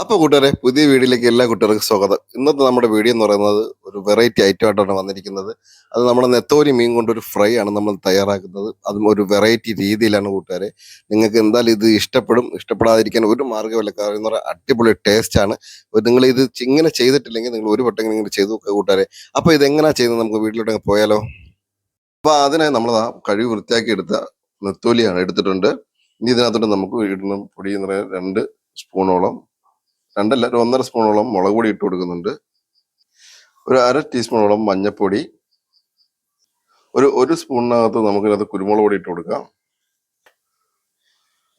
അപ്പൊ കൂട്ടുകാരെ പുതിയ വീഡിയോയിലേക്ക് എല്ലാ കുട്ടികൾക്കും സ്വാഗതം. ഇന്നത്തെ നമ്മുടെ വീഡിയോ എന്ന് പറയുന്നത് ഒരു വെറൈറ്റി ഐറ്റം ആയിട്ടാണ് വന്നിരിക്കുന്നത്. അത് നമ്മുടെ നെത്തോലി മീൻ കൊണ്ടൊരു ഫ്രൈ ആണ് നമ്മൾ തയ്യാറാക്കുന്നത്. അതും ഒരു വെറൈറ്റി രീതിയിലാണ് കൂട്ടുകാരെ. നിങ്ങൾക്ക് എന്തായാലും ഇത് ഇഷ്ടപ്പെടും. ഇഷ്ടപ്പെടാതിരിക്കാൻ ഒരു മാർഗമില്ല കാരണം എന്ന് പറഞ്ഞാൽ അടിപൊളി ടേസ്റ്റ് ആണ്. നിങ്ങൾ ഇത് ഇങ്ങനെ ചെയ്തിട്ടില്ലെങ്കിൽ നിങ്ങൾ ഒരു വട്ടം ഇങ്ങനെ ചെയ്തു നോക്കുക കൂട്ടുകാരെ. ഇത് എങ്ങനെയാ ചെയ്യുന്നത് നമുക്ക് വീട്ടിലോട്ട് പോയാലോ? അപ്പൊ അതിനെ നമ്മൾ കഴിവ് വൃത്തിയാക്കി എടുത്ത നെത്തോലിയാണ് എടുത്തിട്ടുണ്ട്. ഇനി ഇതിനകത്തോട്ട് നമുക്ക് ഇടുന്ന പൊടി എന്ന് പറയുന്നത് രണ്ട് സ്പൂണോളം രണ്ടല്ല ഒരു ഒന്നര സ്പൂണോളം മുളക് പൊടി ഇട്ട് കൊടുക്കുന്നുണ്ട്. ഒരു അര ടീസ്പൂണോളം മഞ്ഞൾപ്പൊടി ഒരു ഒരു സ്പൂണിനകത്ത് നമുക്കിനകത്ത് കുരുമുളക് പൊടി ഇട്ട് കൊടുക്കാം.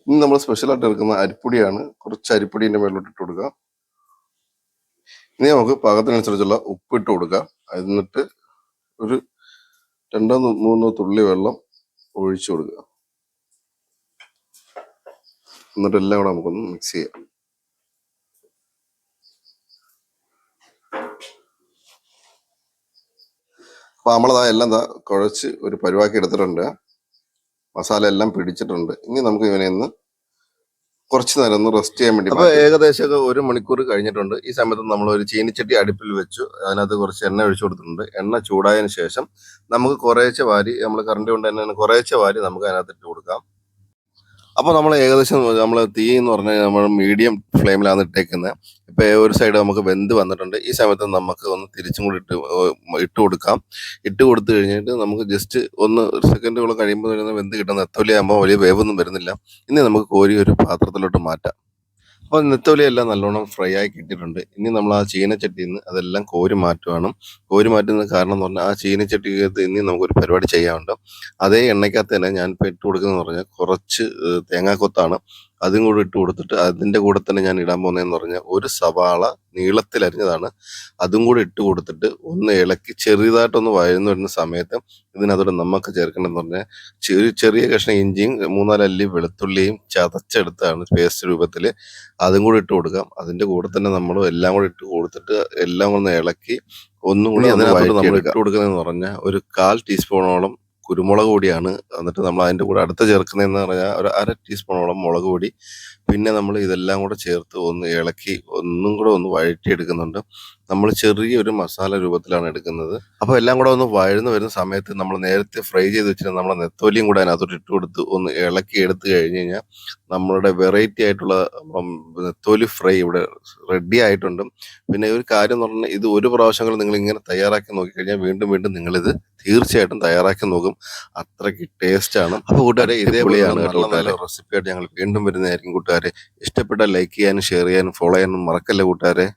ഇനി നമ്മൾ സ്പെഷ്യലായിട്ട് എടുക്കുന്ന അരിപ്പൊടിയാണ് കുറച്ച് അരിപ്പൊടിന്റെ മേലോട്ട് ഇട്ട് കൊടുക്കാം. ഇനി നമുക്ക് പാകത്തിനനുസരിച്ചുള്ള ഉപ്പ് ഇട്ട് കൊടുക്കാം. എന്നിട്ട് ഒരു രണ്ടോ മൂന്നോ തുള്ളി വെള്ളം ഒഴിച്ചു കൊടുക്കുക. എന്നിട്ട് എല്ലാം കൂടെ നമുക്കൊന്ന് മിക്സ് ചെയ്യാം. അപ്പൊ നമ്മളതാ എല്ലാം ദാ കുഴച്ച് ഒരു പരുവാക്കി എടുത്തിട്ടുണ്ട്. മസാല എല്ലാം പിടിച്ചിട്ടുണ്ട്. ഇനി നമുക്ക് ഇവനെ ഒന്ന് കുറച്ച് നേരം ഒന്ന് റെസ്റ്റ് ചെയ്യാൻ വേണ്ടി അപ്പോൾ ഏകദേശം ഒക്കെ ഒരു മണിക്കൂർ കഴിഞ്ഞിട്ടുണ്ട്. ഈ സമയത്ത് നമ്മൾ ഒരു ചീനിച്ചട്ടി അടുപ്പിൽ വെച്ചു. അതിനകത്ത് കുറച്ച് എണ്ണ ഒഴിച്ചു കൊടുത്തിട്ടുണ്ട്. എണ്ണ ചൂടായതിനു ശേഷം നമുക്ക് കുറേശ്ശെ വാരി നമ്മൾ കറണ്ട് കൊണ്ട് തന്നെ കുറേശ്ശെ വാരി നമുക്ക് അതിനകത്ത് ഇട്ട് കൊടുക്കാം. അപ്പോൾ നമ്മൾ ഏകദേശം നമ്മൾ തീ എന്ന് പറഞ്ഞാൽ നമ്മൾ മീഡിയം ഫ്ലെയിമിലാണ് ഇട്ടേക്കുന്നത് ഇപ്പൊ ഒരു സൈഡ് നമുക്ക് വെന്ത് വന്നിട്ടുണ്ട്. ഈ സമയത്ത് നമുക്ക് ഒന്ന് തിരിച്ചും കൂടി ഇട്ട് ഇട്ട് കൊടുക്കാം. ഇട്ട് കൊടുത്തു കഴിഞ്ഞിട്ട് നമുക്ക് ജസ്റ്റ് ഒന്ന് സെക്കൻഡുകൾ കഴിയുമ്പോൾ വെന്ത് കിട്ടുന്ന എത്തോലിയാകുമ്പോൾ വലിയ വേവൊന്നും വരുന്നില്ല. ഇനി നമുക്ക് കോരി ഒരു പാത്രത്തിലോട്ട് മാറ്റാം. അപ്പോൾ നെത്തോലി എല്ലാം നല്ലോണം ഫ്രൈ ആയി കിട്ടിയിട്ടുണ്ട്. ഇനി നമ്മൾ ആ ചീനച്ചട്ടിയിൽ നിന്ന് അതെല്ലാം കോരി മാറ്റുവാണ്. കോരി മാറ്റുന്ന കാരണം എന്ന് പറഞ്ഞാൽ ആ ചീനച്ചട്ടിക്കകത്ത് ഇനി നമുക്കൊരു പരിപാടി ചെയ്യാനുണ്ട്. അതേ എണ്ണയ്ക്കകത്ത് തന്നെ ഞാൻ ഇപ്പോൾ ഇട്ട് കൊടുക്കുന്നത് പറഞ്ഞാൽ കുറച്ച് തേങ്ങാക്കൊത്താണ്. അതും കൂടി ഇട്ട് കൊടുത്തിട്ട് അതിന്റെ കൂടെ തന്നെ ഞാൻ ഇടാൻ പോകുന്നതെന്ന് പറഞ്ഞാൽ ഒരു സവാള നീളത്തിൽ അരിഞ്ഞതാണ്. അതും കൂടി ഇട്ട് കൊടുത്തിട്ട് ഒന്ന് ഇളക്കി ചെറിയതായിട്ടൊന്ന് വഴന്നു വരുന്ന സമയത്ത് ഇതിനകത്തോടെ നമുക്ക് ചേർക്കണമെന്ന് പറഞ്ഞാൽ ചെറിയ ചെറിയ കഷ്ണം ഇഞ്ചിയും മൂന്നാലല്ലി വെളുത്തുള്ളിയും ചതച്ചെടുത്താണ് പേസ്റ്റ് രൂപത്തിൽ. അതും കൂടി ഇട്ട് കൊടുക്കാം. അതിന്റെ കൂടെ തന്നെ നമ്മൾ എല്ലാം കൂടി ഇട്ട് കൊടുത്തിട്ട് എല്ലാം ഒന്ന് ഇളക്കി ഒന്നും കൂടി അതിനകത്ത് നമ്മൾ ഇട്ട് കൊടുക്കുന്നതെന്ന് പറഞ്ഞാൽ ഒരു കാൽ ടീസ്പൂണോളം കുരുമുളക് പൊടിയാണ്. എന്നിട്ട് നമ്മൾ അതിന്റെ കൂടെ അടുത്ത ചേർക്കുന്നതെന്ന് പറഞ്ഞാൽ ഒരു അര ടീസ്പൂണോളം മുളക് പൊടി. പിന്നെ നമ്മൾ ഇതെല്ലാം കൂടെ ചേർത്ത് ഒന്ന് ഇളക്കി ഒന്നും കൂടെ ഒന്ന് വഴറ്റിയെടുക്കുന്നുണ്ട്. നമ്മൾ ചെറിയൊരു മസാല രൂപത്തിലാണ് എടുക്കുന്നത്. അപ്പോൾ എല്ലാം കൂടെ ഒന്ന് വഴന്ന് വരുന്ന സമയത്ത് നമ്മൾ നേരത്തെ ഫ്രൈ ചെയ്ത് വെച്ചിട്ട് നമ്മളെ നെത്തോലിയും കൂടെ അതിനകത്തോട്ട് ഇട്ട് കൊടുത്ത് ഒന്ന് ഇളക്കി എടുത്തു കഴിഞ്ഞ് കഴിഞ്ഞാൽ നമ്മളുടെ വെറൈറ്റി ആയിട്ടുള്ള നമ്മുടെ നെത്തോലി ഫ്രൈ ഇവിടെ റെഡി ആയിട്ടുണ്ട്. പിന്നെ ഒരു കാര്യം എന്ന് പറഞ്ഞാൽ ഇത് ഒരു പ്രാവശ്യങ്ങൾ നിങ്ങൾ ഇങ്ങനെ തയ്യാറാക്കി നോക്കിക്കഴിഞ്ഞാൽ വീണ്ടും വീണ്ടും നിങ്ങളിത് തീർച്ചയായിട്ടും തയ്യാറാക്കി നോക്കും. അത്രയ്ക്ക് ടേസ്റ്റ് ആണ്. അപ്പോൾ കൂട്ടുകാരെ ഇതേപോലെയാണ് നല്ല റെസിപ്പി ആയിട്ട് ഞങ്ങൾ വീണ്ടും വരുന്നതായിരിക്കും കൂട്ടുകാരെ. ഇഷ്ടപ്പെട്ട ലൈക്ക് ചെയ്യാനും ഷെയർ ചെയ്യാനും ഫോളോ ചെയ്യാനും മറക്കല്ലേ കൂട്ടുകാരെ?